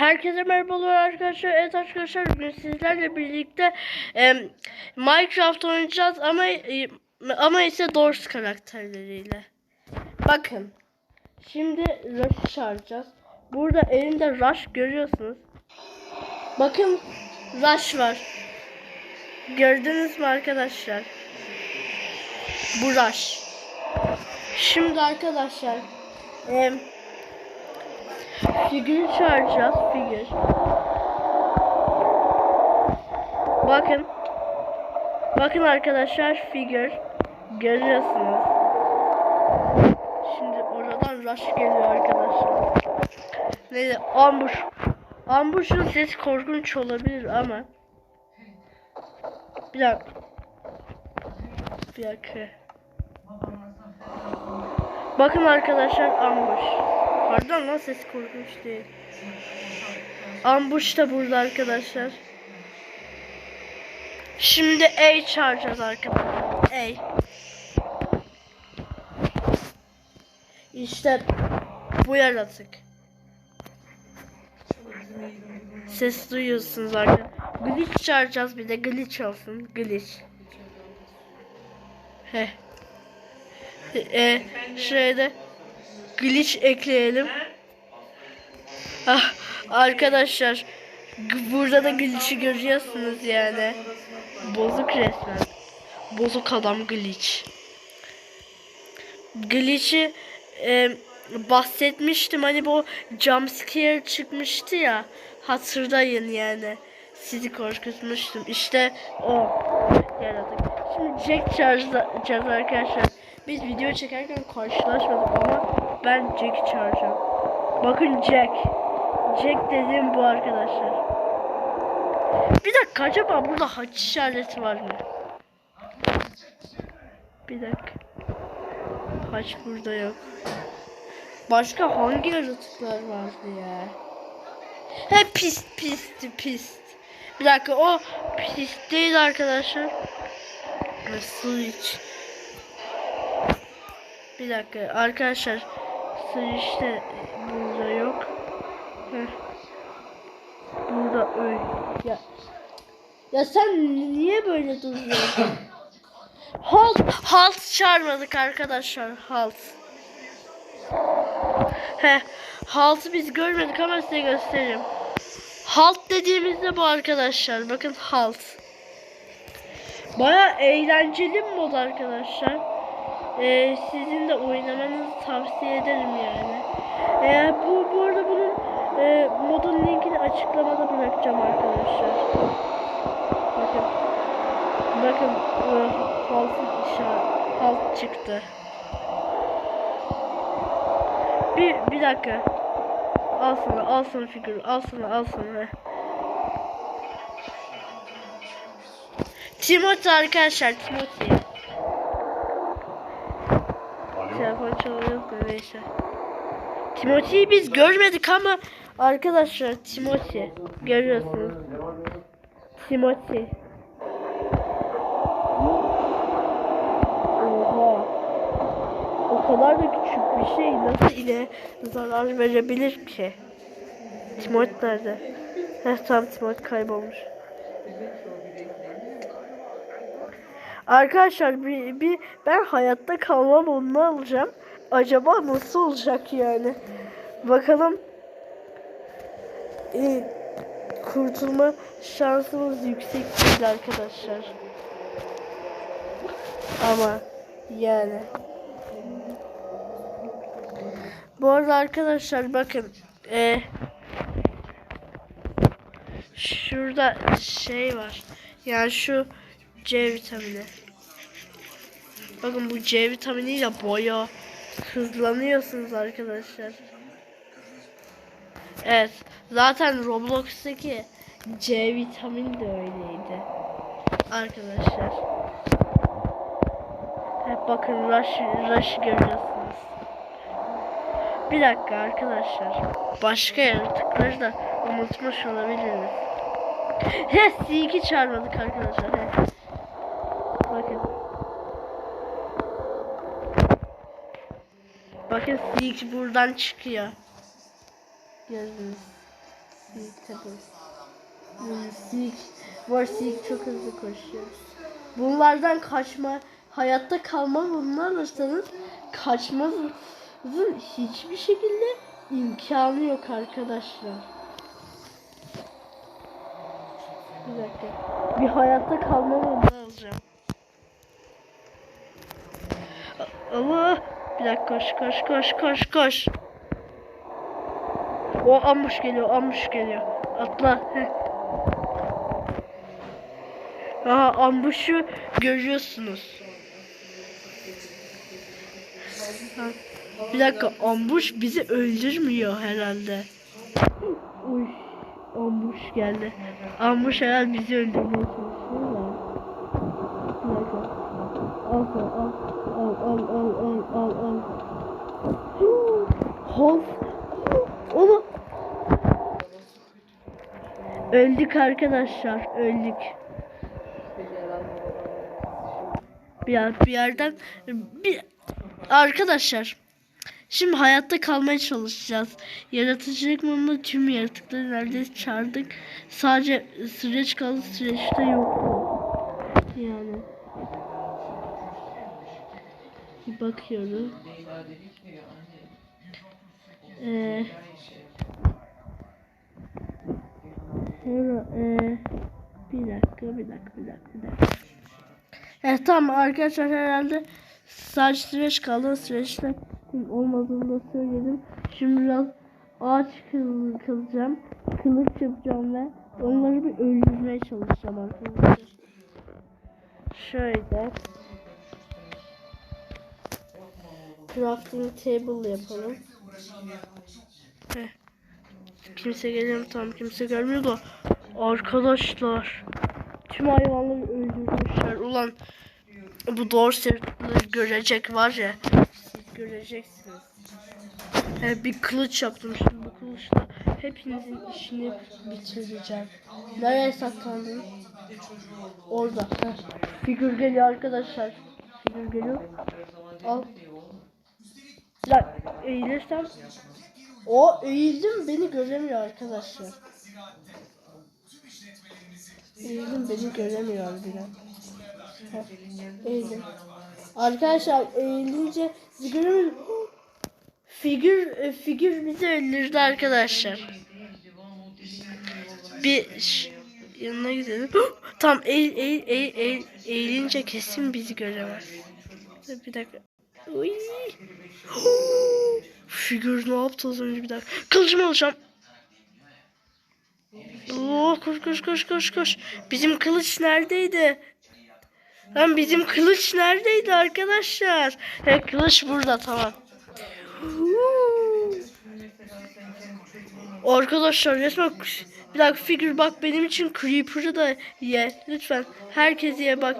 Herkese merhabalar arkadaşlar. Evet arkadaşlar bugün sizlerle birlikte e, Minecraft oynayacağız ama e, ama ise Doors karakterleriyle. Bakın. Şimdi Rush çağıracağız. Burada elimde Rush görüyorsunuz. Bakın Rush var. Gördünüz mü arkadaşlar? Bu Rush. Şimdi arkadaşlar eee Figür çağıracağız. Figür. Bakın. Bakın arkadaşlar figür. Görüyorsunuz. Şimdi oradan rush geliyor arkadaşlar. Neyse ambush. Ambush'un sesi korkunç olabilir ama. Bir dakika. Bir dakika. Bakın arkadaşlar ambush. Pardon lan ses korkunç değil. Ambush da burada arkadaşlar. Şimdi A çağıracağız arkadaşlar. A. İşte bu yaratık. Ses duyuyorsunuz arkadaşlar. Glitch çağıracağız bir de glitch olsun. Glitch. Heh. E, şuraya da glitch ekleyelim. Ah, arkadaşlar burada da glitch'i görüyorsunuz yani. Bozuk resmen. Bozuk adam glitch. Glitch'i e, bahsetmiştim hani bu jumpscare çıkmıştı ya. Hatırlayın yani. Sizi korkutmuştum. İşte o yaratık. Şimdi Jack çağıracağız arkadaşlar. Biz video çekerken karşılaşmadık ama ben Jack'i çağıracağım. Bakın Jack. Jack dediğim bu arkadaşlar. Bir dakika acaba burada haç işareti var mı? Bir dakika. Haç burada yok. Başka hangi yaratıklar vardı ya? He pis pisti pis. Bir dakika o pis değil arkadaşlar. Su iç. Bir dakika arkadaşlar işte burada yok. Burada öyle. Ya. Ya sen niye böyle duruyorsun? halt, halt çağırmadık arkadaşlar. Halt. He, haltı biz görmedik ama size göstereyim. Halt dediğimizde bu arkadaşlar. Bakın halt. Baya eğlenceli mod arkadaşlar. Ee, sizin de oynamanızı tavsiye ederim yani. Ee, bu, bu arada bunun e, modun linkini açıklamada bırakacağım arkadaşlar. Bakın. Bakın e, işaret halt çıktı. Bir, bir dakika. Al sana, al sana figür, al sana, al sana. Timothy arkadaşlar, Timothy. Neyse. Timothy'yi biz görmedik ama arkadaşlar Timothy görüyorsunuz. Timothy. Oha. O kadar da küçük bir şey nasıl ile zarar verebilir ki? Timothy nerede? Heh tam Timothy kaybolmuş. Arkadaşlar bir, bir ben hayatta kalma modunu alacağım. Acaba nasıl olacak yani? Bakalım. Ee, kurtulma şansımız yüksek değil arkadaşlar. Ama yani. Bu arada arkadaşlar bakın. Ee, şurada şey var. Yani şu C vitamini. Bakın bu C vitaminiyle boya hızlanıyorsunuz arkadaşlar. Evet. Zaten Roblox'taki C vitamini de öyleydi. Arkadaşlar. Hep bakın Rush, Rush görüyorsunuz. Bir dakika arkadaşlar. Başka yaratıkları da unutmuş olabiliriz. He C2 çağırmadık arkadaşlar. He. Bakın. Bakın Sneak buradan çıkıyor. Gördünüz. Silk tabi. Hmm, Silk. Var Silk çok hızlı koşuyoruz. Bunlardan kaçma, hayatta kalma bunlar alırsanız kaçmanızın hiçbir şekilde imkanı yok arkadaşlar. Bir dakika. Bir hayatta kalma bunu alacağım. A- Allah! Bir dakika koş koş koş koş koş. O ambush geliyor ambush geliyor. Atla. Aha ambuşu görüyorsunuz. Bir dakika ambush bizi öldürmüyor herhalde. Uy, ambush geldi. Ambush herhalde bizi öldürmeye çalışıyor da. Bir dakika. Al. Al al al al al al. Hov. Oğlum. Öldük arkadaşlar. Öldük. Bir, yer- bir yerden bir arkadaşlar şimdi hayatta kalmaya çalışacağız. Yaratıcılık modunda tüm yaratıkları neredeyse çağırdık. Sadece süreç kaldı. Süreçte yoktu. Yani. Bir bakıyorum. Ee, Hero, ee, bir dakika, bir dakika, bir dakika, bir dakika. Evet tamam arkadaşlar herhalde sadece süreç kaldı. Süreçte olmadığını da söyledim. Şimdi biraz ağaç kıl, kılacağım. Kılıç yapacağım ve onları bir öldürmeye çalışacağım arkadaşlar. Şöyle. Crafting table yapalım. Heh. Kimse geliyor? Tamam kimse gelmiyor da. Arkadaşlar. Tüm hayvanları öldürmüşler. Ulan bu Dorset'leri görecek var ya. Siz göreceksiniz. He, bir kılıç yaptım şimdi bu kılıçla hepinizin işini bitireceğim. Nereye saklandın? Orada. Heh. Figür geliyor arkadaşlar. Figür geliyor. Al. Ya eğilirsem o eğildim beni göremiyor arkadaşlar. Eğildim beni göremiyor bile. Eğildim. Arkadaşlar eğilince göremiyor. Figür e, figür bizi öldürdü arkadaşlar. Bir yanına gidelim. Tam eğil, eğil, eğil, eğil, eğilince kesin bizi göremez. Bir dakika. Figür ne yaptı az önce bir dakika. Kılıcımı alacağım. Oo, koş koş koş koş koş. Bizim kılıç neredeydi? Lan bizim kılıç neredeydi arkadaşlar? He kılıç burada tamam. Arkadaşlar resmen bir dakika figür bak benim için Creeper'ı da ye lütfen. Herkes ye bak.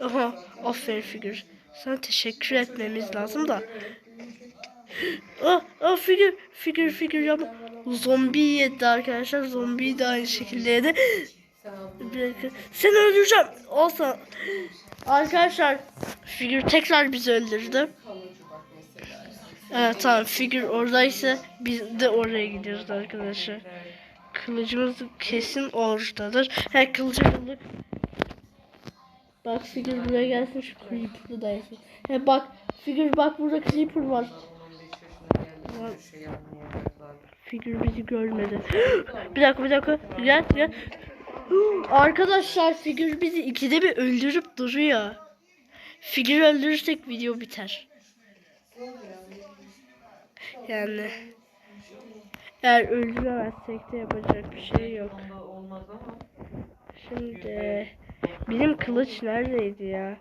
Aha aferin figür. Sana teşekkür etmemiz lazım da. Ah, ah figür, figür, figür yapma. Zombi yedi arkadaşlar. Zombi de aynı şekilde yedi. Seni öldüreceğim. Olsa. Arkadaşlar figür tekrar bizi öldürdü. Evet tamam figür oradaysa biz de oraya gidiyoruz arkadaşlar. Kılıcımız kesin oradadır. He kılıcı. Bak figür buraya gelsin şu creeper'ı da yesin. He bak figür bak burada creeper var. Figür bizi görmedi. bir dakika bir dakika. Gel gel. Arkadaşlar figür bizi ikide bir öldürüp duruyor. Figür öldürürsek video biter. Yani eğer öldüremezsek de yapacak bir şey yok. Şimdi bizim kılıç neredeydi ya?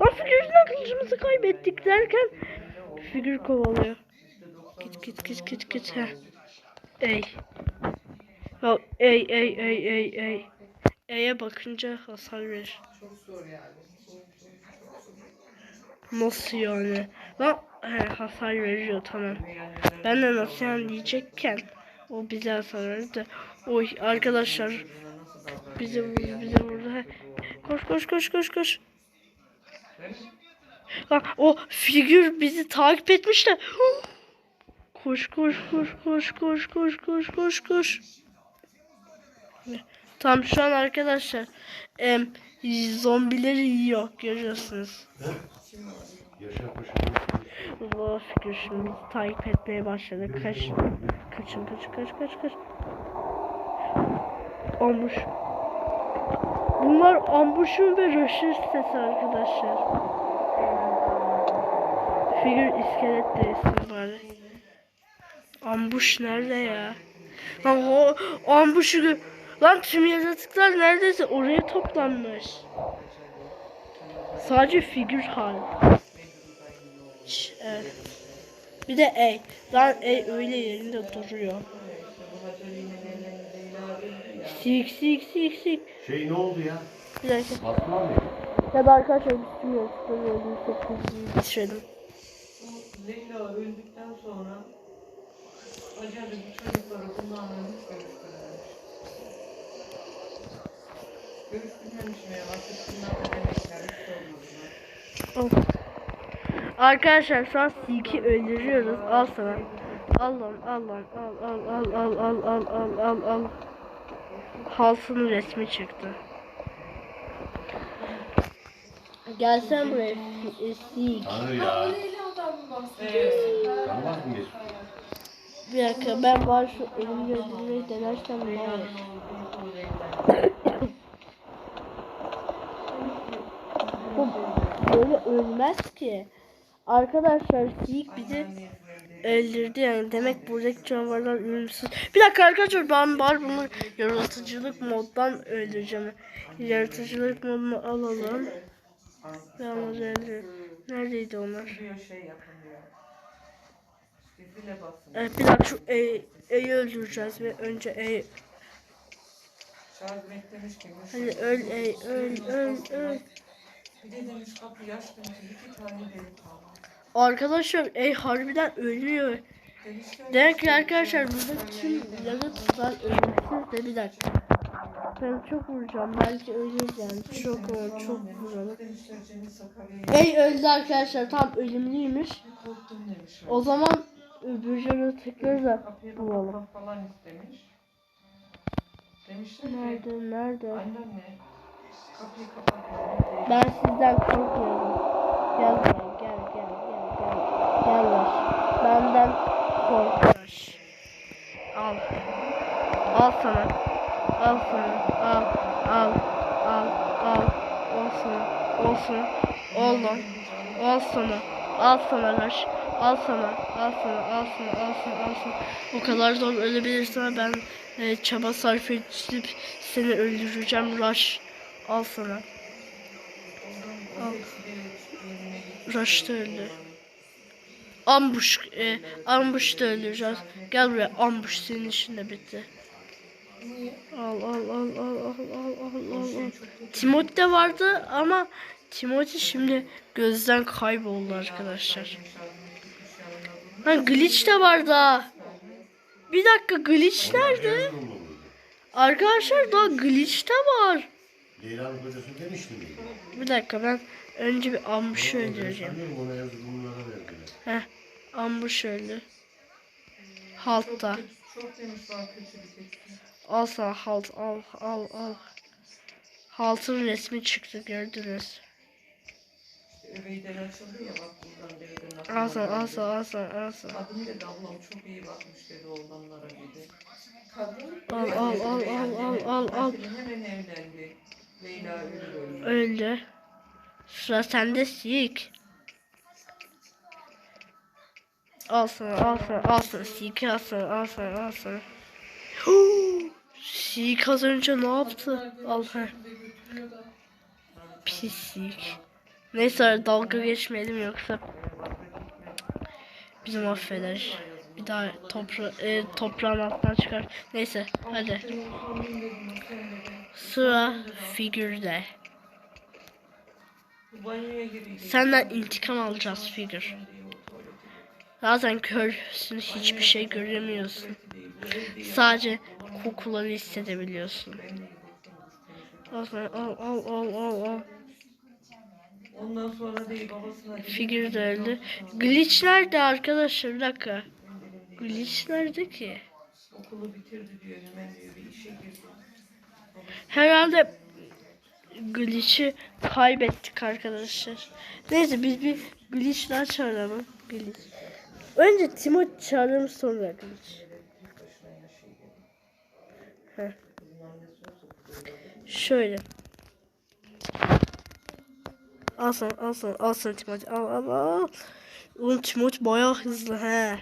Lan figür yüzünden kılıcımızı kaybettik derken figür kovalıyor. Git git git git git ha. Ey. Ya ey ey ey ey ey. E'ye bakınca hasar verir. Nasıl yani? Lan he, hasar veriyor tamam. Ben de nasıl yani diyecekken o bize hasar verdi. Oy arkadaşlar bize vurdu bize vurdu. Koş koş koş koş koş. Lan o figür bizi takip etmiş de. Koş koş koş koş koş koş koş koş koş. Tam şu an arkadaşlar em, zombileri yiyor görüyorsunuz. Yaşar Bu fikir şimdi takip etmeye başladı. Kaç, kaçın kaç kaç kaç kaç. Ambush. Bunlar ambuşun ve rush'ın sesi arkadaşlar. Figür iskelet değilsin bari. Ambush nerede ya? Lan o, ambuşu Lan tüm yaratıklar neredeyse oraya toplanmış. Sadece figür hal. Evet. Bir de A. Lan A öyle yerinde duruyor. Sik sik sik sik. Şey ne oldu ya? Bir dakika. Batman mı? Ya da arkadaşlar biz tüm yaratıkları öldürsek hızlı bitirelim. Leyla öldükten sonra acaba bu çocuklara kullanılmış görüştürülmüş. Görüştürmemiş mi? Artık bunlar da demekler hiç olmadılar. Of. Arkadaşlar şu an Silk'i öldürüyoruz. Al sana. Al lan al lan al al al al al al al al al. Halsının resmi çıktı. Gelsen buraya Silk. Tanrı ya. Tanımaz mı? Bir dakika ben var şu elimi denersem ne olur? Bu böyle ölmez ki. Arkadaşlar Silk bizi öldürdü yani. Demek buradaki canavarlar ölümsüz. Bir dakika arkadaşlar ben var bunu yaratıcılık moddan öldüreceğim. Yaratıcılık modunu alalım. Yalnız öldür. Neredeydi onlar? Evet bir dakika şu E- E'yi öldüreceğiz ve önce E ki. Hadi öl E öl öl öl. Bir de demiş kapıyı açtım ki iki tane delik kaldı. Arkadaşlar ey harbiden ölüyor. Demek arkadaşlar burada tüm yanıtlar ölümsüz de bir. Ben çok vuracağım belki ölür yani çok çok vuralım. Ey öldü arkadaşlar tam ölümlüymüş. O zaman öbür yanıtları da bulalım. Nerede nerede? Ben sizden korkuyorum. Yazma ver. Benden korkuyor. Al. Al sana. Al sana. Al. Al. Al. Al. Al sana. Al sana. Al. Al sana. Al sana Raş. Al sana. Al sana. Al sana. Al sana. Al sana. O kadar zor ölebilirsin ama ben e, çaba sarf edip seni öldüreceğim Raş. Al sana. Al. Rush öldü ambush e, ambush da öldüreceğiz. Gel buraya ambush senin işin de bitti. Al al al al al al al al. al. Timothy de vardı ama Timothy şimdi gözden kayboldu arkadaşlar. Ha glitch de vardı ha. Bir dakika glitch nerede? Arkadaşlar daha glitch de var. Bir dakika ben önce bir ambush'u öldüreceğim. Heh ambush öldü. Haltta. Al sana halt al al al. Haltın resmi çıktı gördünüz. Al sana al sana al sana al sana. Kadın dedi ablam çok iyi bakmış dedi oğlanlara dedi. Kadın Al al al al al al al. hemen evlendi. Leyla öldü. Öldü. Sıra sende sik. Alsın alsın alsın. Siki alsın alsın alsın. Sik az önce ne yaptı? Al. Pislik. Neyse dalga geçmeyelim yoksa bizim affeder. Bir daha topra e, toprağın altından çıkar. Neyse hadi. Sıra figürde. Senden intikam alacağız figür. Zaten körsün hiçbir şey göremiyorsun. Sadece kokuları hissedebiliyorsun. Al al al al al al. Ondan sonra değil babasına. Figür de öldü. Glitch nerede arkadaşlar bir dakika. Glitch nerede ki? Okulu bitirdi diyor hemen diyor bir işe girdi. Herhalde glitch'i kaybettik arkadaşlar. Neyse biz bir glitch daha çağıralım. Glitch. Önce Timo çağıralım sonra glitch. Heh. Şöyle. Al sana, al sana, al sana Timothy. Al, al, al. Oğlum Timothy bayağı hızlı he.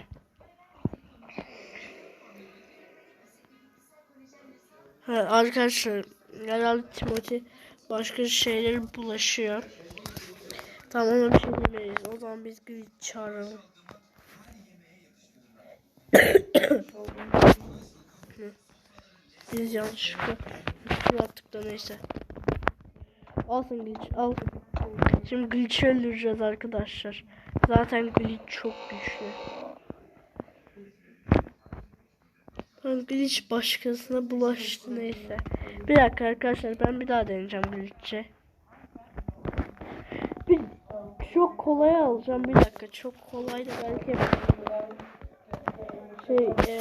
Ha, arkadaşlar herhalde Timothy başka şeylere bulaşıyor. Tamam bir şey demeyiz. O zaman biz glitch çağıralım. Biz yanlışlıkla üstüne attık da neyse. Al sen glitch al. Şimdi glitch'i öldüreceğiz arkadaşlar. Zaten glitch çok güçlü. Lan glitch başkasına bulaştı neyse. Bir dakika arkadaşlar ben bir daha deneyeceğim glitch'i. Bir, çok kolay alacağım bir dakika çok kolay da belki şey em,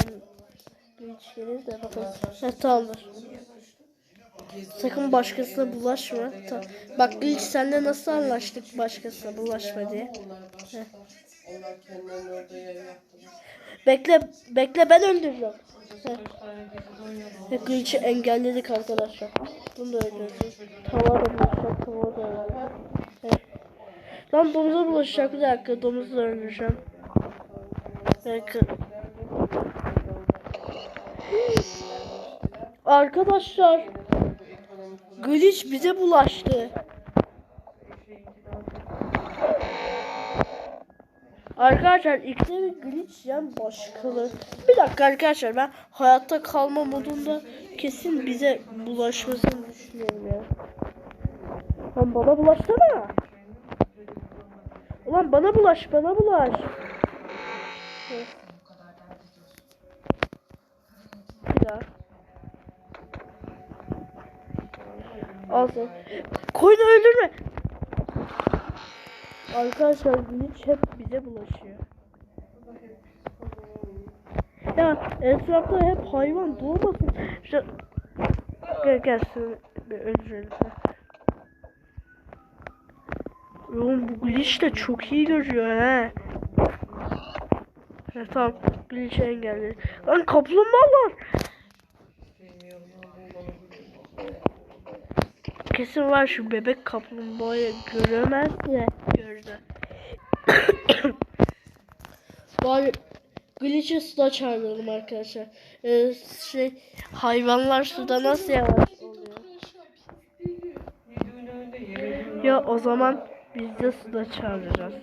glitch gelir de bakalım. Ha, tamamdır. Sakın başkasına bulaşma. Ta- Bak glitch sende nasıl anlaştık başkasına bulaşma diye. Bekle bekle ben. Ve glitch'i engelledik arkadaşlar. Bunu da öldürdük. Tava da bulaşacak, tava da. Lan domuza bulaşacak bir dakika, domuzu da öldüreceğim. Bekle. Arkadaşlar, glitch bize bulaştı. Arkadaşlar bir glitch yani başkaları. Bir dakika arkadaşlar ben hayatta kalma modunda kesin bize bulaşmasını düşünüyorum ya. Lan bana bulaşsana. Ulan bana bulaş bana bulaş. Evet. Bir daha. Al sen. Koyunu öldürme. Arkadaşlar glitch hep bize bulaşıyor. Ya etrafta hep hayvan doğmasın. Şu... Gel gel seni bir öldürelim. Oğlum bu glitch de çok iyi görüyor he. Ha, tamam glitch'i engelledi. Lan kaplumbağalar. Bilmiyorum ama bu bana bir- Kesin var şu bebek kaplumbağayı göremez de gördü. Bari glitch'i suda çağıralım arkadaşlar. Ee, şey hayvanlar suda nasıl yavaş oluyor? Yemin Ya o zaman biz de suda çağıracağız.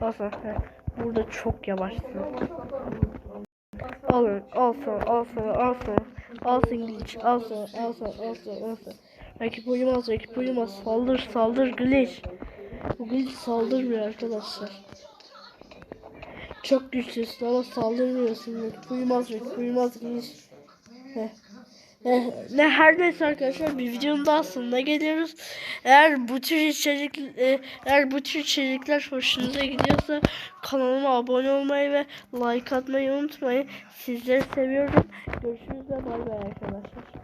Aslan he, burada çok yavaşsın. Alın, al sana, al sana, al sana. Al sen glitch, al sana, al sana, al sana, al sana. Rakip uyumaz, rakip uyumaz. Saldır, saldır glitch. Bu glitch saldırmıyor arkadaşlar. Çok güçlüsün ama saldırmıyorsun. Rakip uyumaz, rakip uyumaz glitch. Heh. Eh, Ne her neyse arkadaşlar bir videonun daha sonuna geliyoruz. Eğer bu tür içerik e, eğer bu tür içerikler hoşunuza gidiyorsa kanalıma abone olmayı ve like atmayı unutmayın. Sizleri seviyorum. Görüşürüz ve bay bay arkadaşlar.